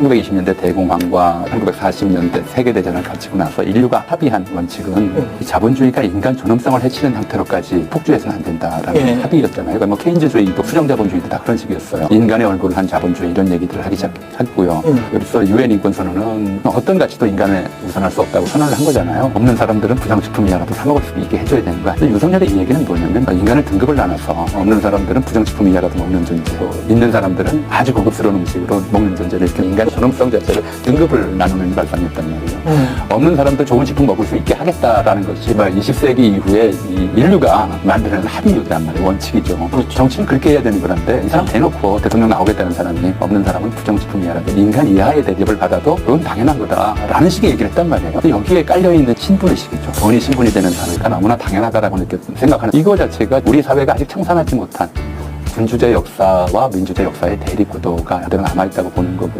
1920년대 대공황과 1940년대 세계대전을 거치고 나서 인류가 합의한 원칙은 이 자본주의가 인간 존엄성을 해치는 형태로까지 폭주해서는 안 된다라는 예. 합의였잖아요. 그러니까 뭐 케인즈주의도 수정자본주의도 다 그런 식이었어요. 인간의 얼굴을 한 자본주의 이런 얘기들을 하기 시작했고요. 음. 그래서 유엔 인권선언은 어떤 가치도 인간에 우선할 수 없다고 선언을 한 거잖아요. 없는 사람들은 부정식품이라도 사 먹을 수 있게 해줘야 되는 거야. 윤석열의 이 얘기는 뭐냐면 인간을 등급을 나눠서 없는 사람들은 부정식품 이하라도 먹는 존재고 있는 사람들은 아주 고급스러운 음식으로 먹는 존재를 이렇게 인간 존엄성 자체를 등급을 나누는 발상이었단 말이에요. 음. 없는 사람도 좋은 식품 먹을 수 있게 하겠다라는 것이 20세기 이후에 이 인류가 만드는 합의란 말이에요. 원칙이죠. 그렇죠. 정치는 그렇게 해야 되는 거란데 이 사람 대놓고 대통령 나오겠다는 사람이 없는 사람은 부정식품 이하라도 인간 이하의 대접을 받아도 그건 당연한 거다라는 식의 얘기를 했단 말이에요. 여기에 깔려있는 신분의식이죠. 돈이 신분이 되는 사회가 너무나 당연하다라고 느꼈 생각하는 이거 자체가 우리 사회가 아직 청산하지 못한 군주제 역사와 민주제 역사의 대립 구도가 그대로 남아있다고 보는 거고요.